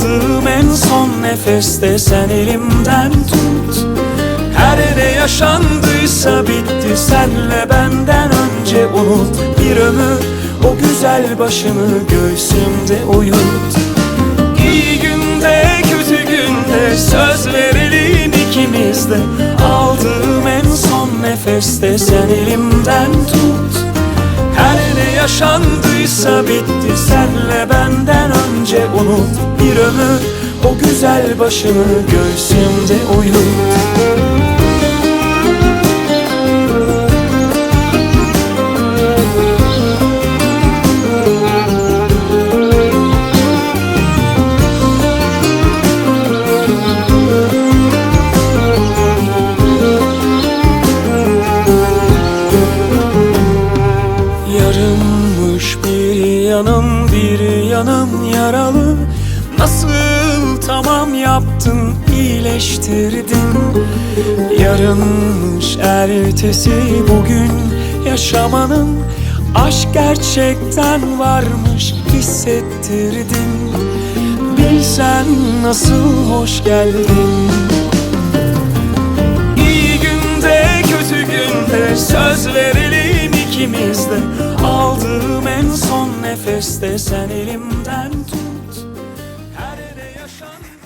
Aldığım en son nefeste sen elimden tut. Her ne yaşandıysa bitti senle benden önce unut. Bir ömür o güzel başını göğsümde uyut. İyi günde kötü günde söz verelim ikimiz de. Aldığım en son nefeste sen elimden tut. Her ne yaşandıysa bitti senle benden önce unut Bir ömür o güzel başını göğsümde uyut yanım bir yanım yaralı Nasıl tamam yaptın iyileştirdin. Yarınmış ertesi bugün. Yaşamanın Aşk gerçekten varmış hissettirdin. Bilsen nasıl hoş geldin. İyi günde kötü günde söz verelim ikimiz de. Aldığım en son nefeste sen elimden tut Sandhya